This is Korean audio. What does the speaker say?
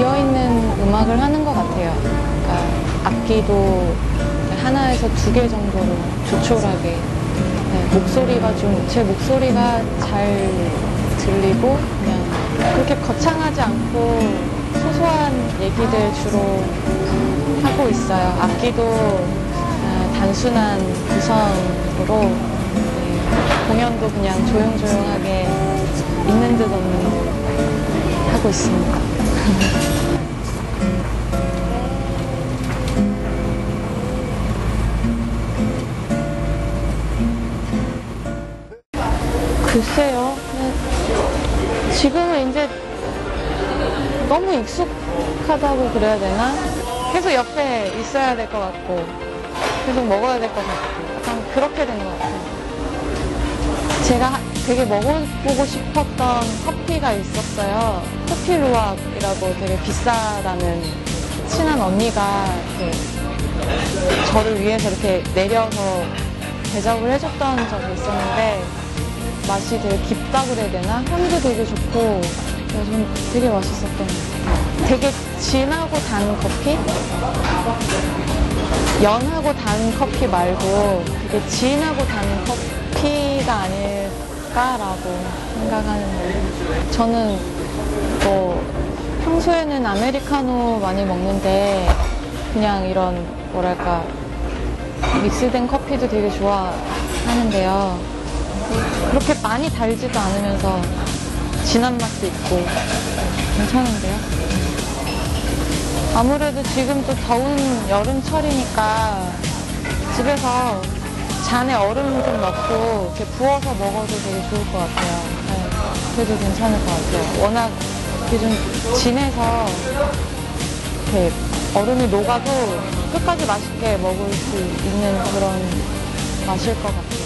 비어있는 음악을 하는 것 같아요. 그러니까 악기도 하나에서 두 개 정도로 조촐하게 네, 목소리가 좀 제 목소리가 잘 들리고 그냥 그렇게 거창하지 않고 소소한 얘기들 주로 하고 있어요. 악기도 어, 단순한 구성으로 네, 공연도 그냥 조용조용하게 있는 듯 없는 듯 하고 있습니다. 글쎄요. 네. 지금은 이제 너무 익숙하다고 그래야 되나? 계속 옆에 있어야 될 것 같고, 계속 먹어야 될 것 같고, 약간 그렇게 된 것 같아요. 제가 하- 되게 먹어보고 싶었던 커피가 있었어요. 커피 루악이라고 되게 비싸다는 친한 언니가 저를 위해서 이렇게 내려서 대접을 해줬던 적이 있었는데, 맛이 되게 깊다고 그래야 되나? 향도 되게 좋고 좀 되게 맛있었던 것 같아요. 되게 진하고 단 커피? 연하고 단 커피 말고 되게 진하고 단 커피가 아 닐까라고 생각하는데 저는 뭐 평소에는 아메리카노 많이 먹는데 그냥 이런 뭐랄까 믹스된 커피도 되게 좋아하는데요. 그렇게 많이 달지도 않으면서 진한 맛도 있고 괜찮은데요? 아무래도 지금 또 더운 여름철이니까 집에서 잔에 얼음 좀 넣고 이렇게 부어서 먹어도 되게 좋을 것 같아요. 네, 그래도 괜찮을 것 같아요. 워낙 이게 좀 진해서 이렇게 얼음이 녹아도 끝까지 맛있게 먹을 수 있는 그런 맛일 것 같아요.